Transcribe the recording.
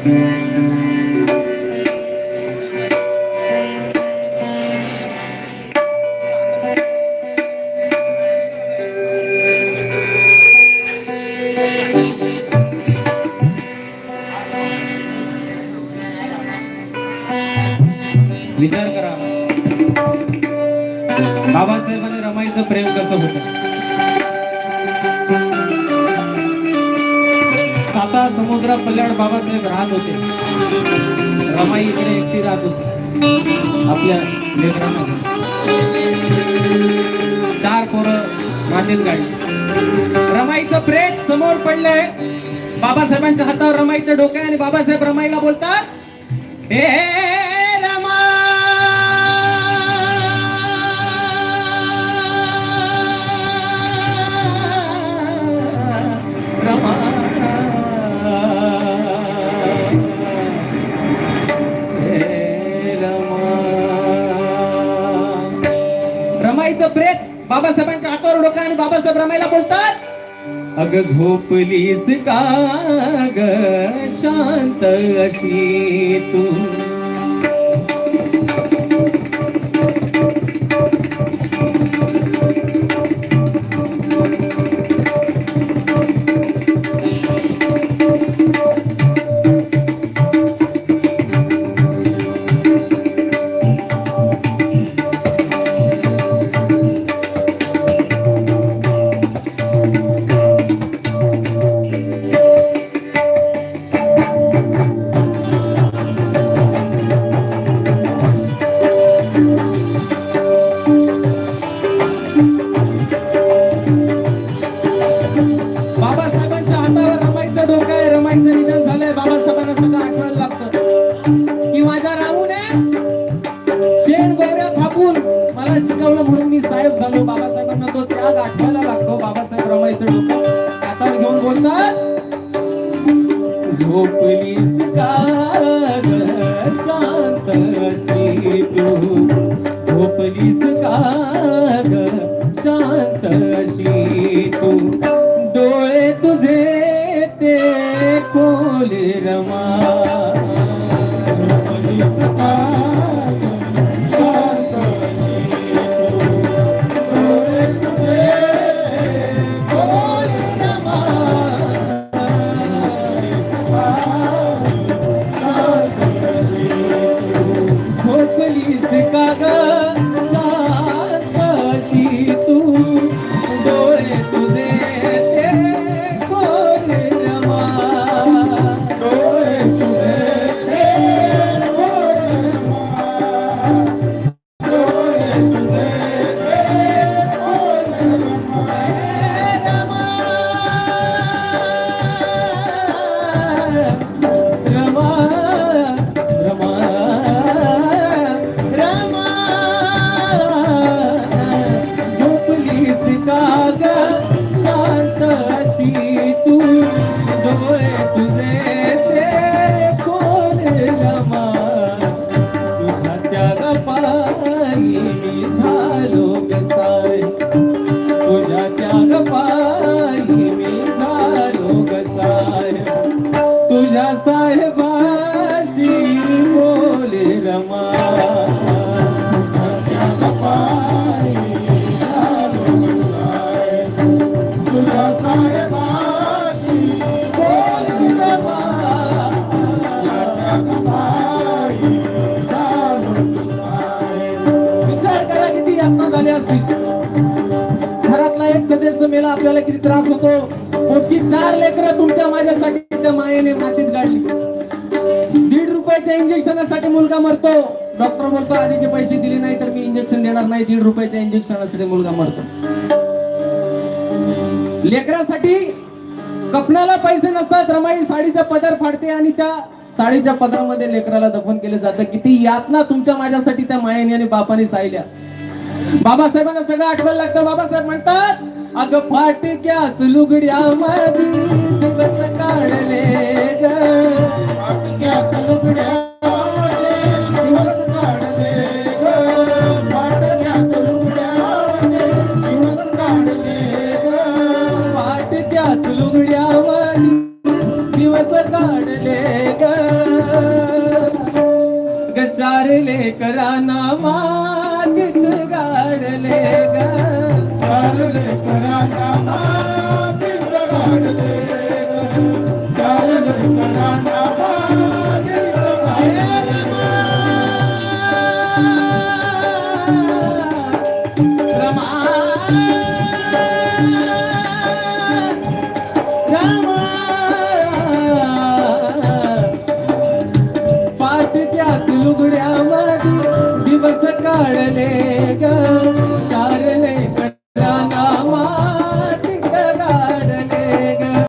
विचार करा. बाबासाहेबांनी रमाईचं प्रेम कसं होतं? साता समुद्रा बाबासाहेब राहत होते. रमाई इकडे एकटी राहत होती. आपल्या लेकरांना. चार पोरं राहतील गाडी रमाईचं ब्रेक समोर पडलंय. बाबासाहेबांच्या हातावर रमाईचं डोकं आणि बाबासाहेब रमाईला बोलतात हे डोकं भ्रमायला बोलतात? अग झोपलीस का ग? शांत अशी तू. मला शिकवलं म्हणून मी साहेब झालो. बाबासाहेबांना तो त्याग आठवायला लागतो. बाबासाहेब रमायचं डोकं हातावर घेऊन बोलतात झोपलीस का शांत अशी तू झोपलीस का शांत अशी तू डोळे तुझे ते खोल रमा. झोपलीस साहेबाशी बोले रमा तुझ्या साहेबाशी बोले रमा विचार करा किती यातना झाली असतील. एक सदस्य मेला आपल्याला किती त्रास होतो? मोठी चार लेकरं तुमच्या माझ्यासाठी मायेने मातीत गाडली दीड रुपयाच्या इंजेक्शनासाठी मुलगा मरतो. डॉक्टर बोलतो आधीचे पैसे दिले नाही तर मी इंजेक्शन देणार नाही. दीड रुपयाच्या इंजेक्शनासाठी मुलगा मरतो. लेकरासाठी कपण्याला पैसे नसतात. रमाई साडीचा पदर फाडते आणि त्या साडीच्या पदरामध्ये लेकराला दफन केलं जातं. किती यातना तुमच्या माझ्यासाठी त्या मायेने आणि बापाने साहिल्या बाबासाहेबांना सगळं आठवायला लागतं. बाबासाहेब म्हणतात अगं फाटक्याच लुगड्या दिवस काढले फाटक्याच लुगड्या कराना मा esperanza.